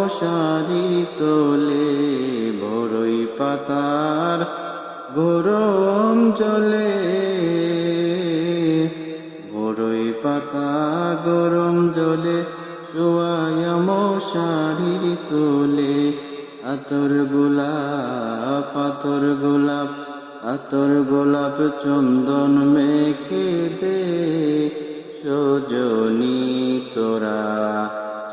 মশারি তোলে ভোরই পাতার গরম জলে। ভোরই পাতা গরম জলে চুয়ায়া মশারির তোলে। আতর গোলাপ আতর গোলাপ আতর গোলাপ চন্দন মেখে দে। সজনি তোরা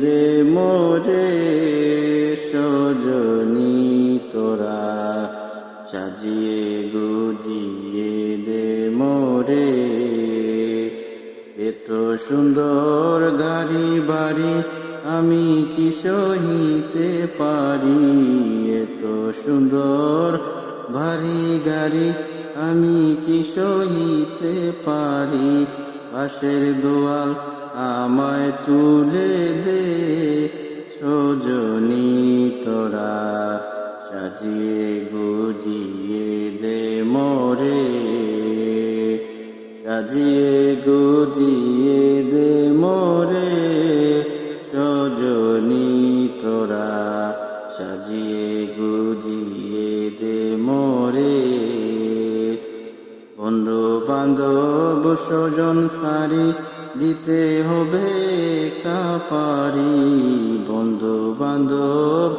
দে মোরে সজনি তোরা, সাজিয়ে গুজিয়ে দে মোরে। এত সুন্দর গাড়ি বাড়ি আমি কি সহিতে পারি? এত সুন্দর ভারী গাড়ি আমি কি সহিতে পারি? পাশের দোয়াল আমায় তুলে দে, সজনি তোরা সাজিয়ে গুজিয়ে দে মোরে। সাজিয়ে গুজিয়ে দে মোরে, সজনি তোরা সাজিয়ে গুজিয়ে দে মোরে। বন্ধু বান্ধব স্বজন সারি দিতে হবে কাপারি বন্ধু বান্ধব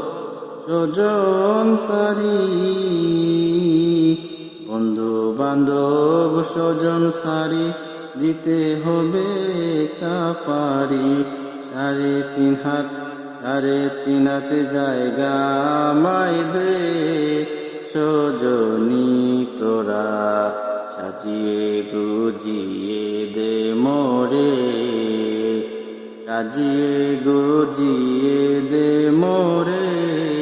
স্বজন সারি। বন্ধু বান্ধব স্বজন সারি, দিতে হবে কাপারি। সাড়ে তিন হাত, সাড়ে তিন হাতে জায়গা মাই দে। সজনি তোরা সাজিয়ে গুজিয়ে মোরে সাজিয়ে গজিয়ে দে মোরে।